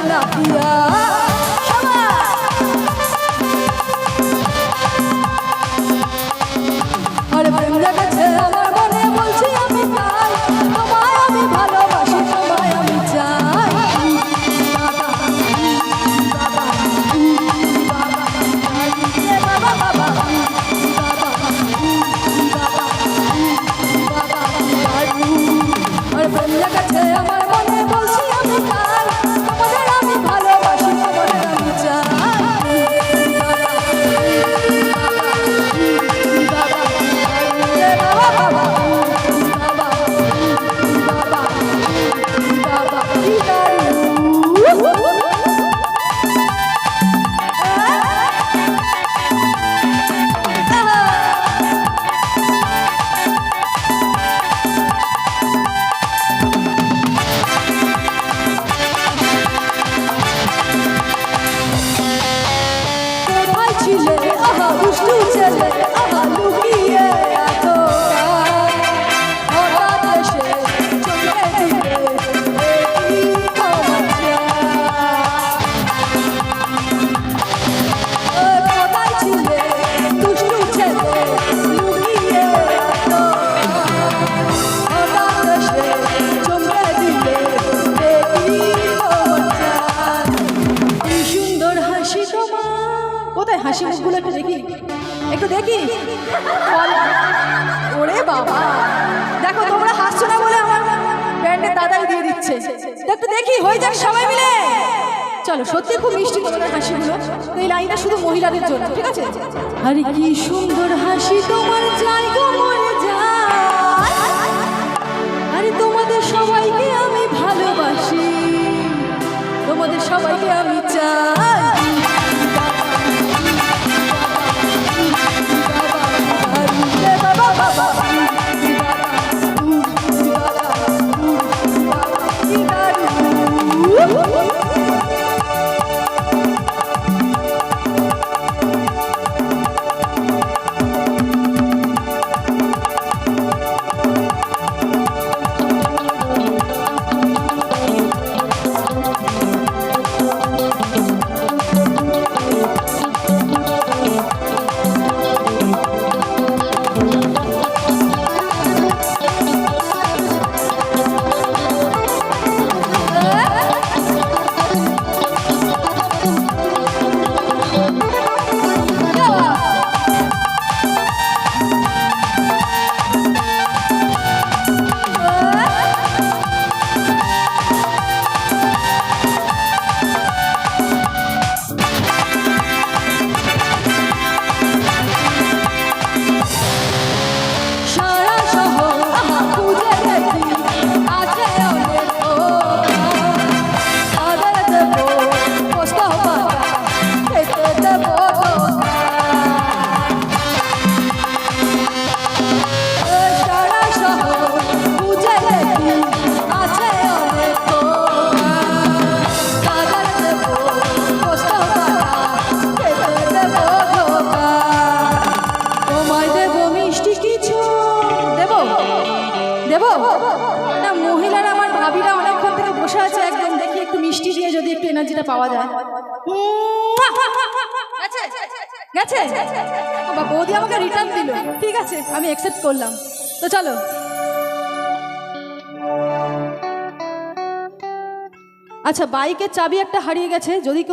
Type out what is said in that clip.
Come on. Ich tue es jetzt. হাসি মুখগুলো একটু দেখি। একটু দেখি। ওরে বাবা। দেখো, তোমরা হাসছো না বলে আমার ব্যান্ডের দাদাই দিয়ে দিচ্ছে। একটু দেখি, হয়ে যাক সবাই মিলে। চলো, সত্যি খুব মিষ্টি তোমাদের হাসিগুলো। তো এই লাইনটা শুধু মহিলাদের জন্য, ঠিক আছে? আরে কি সুন্দর হাসি তোমার যাই গো মরে আরে তোমাদের সবাইকে আমি ভালোবাসি। তোমাদের সবাইকে আমি চাই। না, মহিলারা আমার ভাবিরা অনেকক্ষণ থেকে বসে আছে, একদম দেখি একটু মিষ্টি দিয়ে যদি একটু এনার্জিটা পাওয়া যায়। গেছে? গেছে? বা বৌদি আমাকে রিটার্ন দিল। ঠিক আছে, আমি অ্যাকসেপ্ট করলাম। তো চলো। আচ্ছা বাইকের চাবি একটা হারিয়ে গেছে, যদি